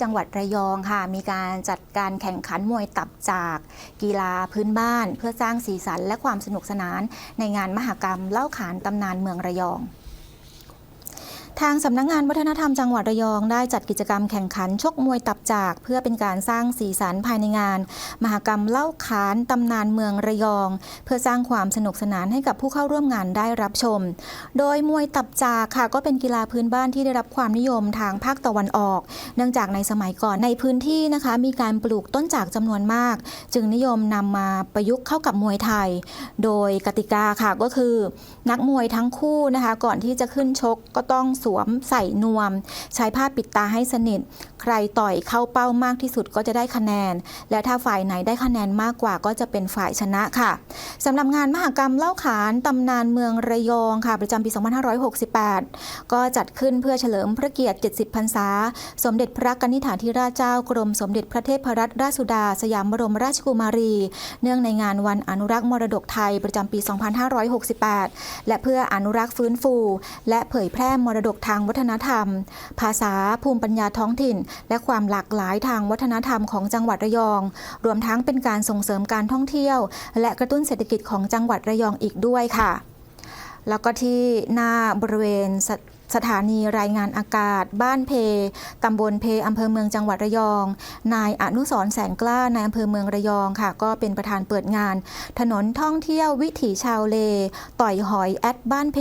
จังหวัดระยองค่ะ มีการจัดการแข่งขันมวยตับจากกีฬาพื้นบ้าน เพื่อสร้างสีสันและความสนุกสนานในงานมหกรรมเล่าขานตำนานเมืองระยอง ทางสำนักงงานวัฒนธรรมจังหวัดระยองได้จัดกิจกรรมแข่งขันชกมวยตับจาก เพื่อเป็นการสร้างสีสันภายในงาน มหกรรมเล่าขานตำนานเมืองระยอง เพื่อสร้างความสนุกสนานให้กับผู้เข้าร่วมงานได้รับชม โดยมวยตับจากค่ะก็เป็นกีฬาพื้นบ้านที่ได้รับความนิยมทางภาคตะวันออก เนื่องจากในสมัยก่อนในพื้นที่นะคะ มีการปลูกต้นจากจำนวนมาก จึงนิยมนำมาประยุกต์เข้ากับมวยไทย โดยกติกาค่ะก็คือ นักมวยทั้งคู่นะคะ ก่อนที่จะขึ้นชกก็ต้องสวมใส่นวม ใช้ผ้าปิดตาให้สนิท ใครต่อยเข้าเป้ามากที่สุดก็จะได้คะแนน และถ้าฝ่ายไหนได้คะแนนมากกว่าก็จะเป็นฝ่ายชนะค่ะสำหรับงานมหกรรมเล่าขานตำนานเมืองระยองค่ะ ประจำปี 2568 ก็จัดขึ้นเพื่อเฉลิมพระเกียรติ 70 พรรษา สมเด็จพระกนิษฐาธิราชเจ้ากรมสมเด็จพระเทพรัตนราชสุดา สยามบรมราชกุมารี เนื่องในงานวันอนุรักษ์มรดกไทยประจำปี 2568 และเพื่ออนุรักษ์ฟื้นฟู และเผยแพร่มรดกทางวัฒนธรรม ภาษาภูมิปัญญาท้องถิ่น และความหลากหลายทางวัฒนธรรมของจังหวัดระยอง รวมทั้งเป็นการส่งเสริมการท่องเที่ยว และกระตุ้นเศรษฐกิจของจังหวัดระยองอีกด้วยค่ะ แล้วก็ที่หน้าบริเวณ สถานีรายงานอากาศ บ้านเพ ตำบลเพอำเภอเมืองจังหวัดระยอง นายอนุสรณ์แสงกล้า นายอำเภอเมืองระยองค่ะ ก็เป็นประธานเปิดงาน ถนนท่องเที่ยววิถีชาวเล ต่อยหอยแอดบ้านเพ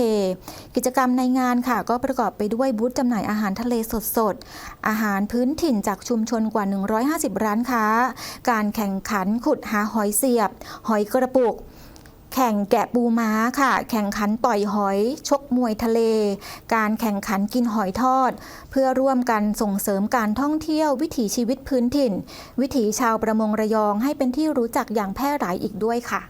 กิจกรรมในงานค่ะ ก็ประกอบไปด้วยบูธจำหน่ายอาหารทะเลสดๆ อาหารพื้นถิ่นจากชุมชนกว่า 150 ร้านค้า การแข่งขันขุดหาหอยเสียบ หอยกระปุก แข่งแกะปูม้าค่ะ แข่งขันต่อยหอย ชกมวยทะเล การแข่งขันกินหอยทอด เพื่อร่วมกันส่งเสริมการท่องเที่ยววิถีชีวิตพื้นถิ่น วิถีชาวประมงระยองให้เป็นที่รู้จักอย่างแพร่หลายอีกด้วยค่ะ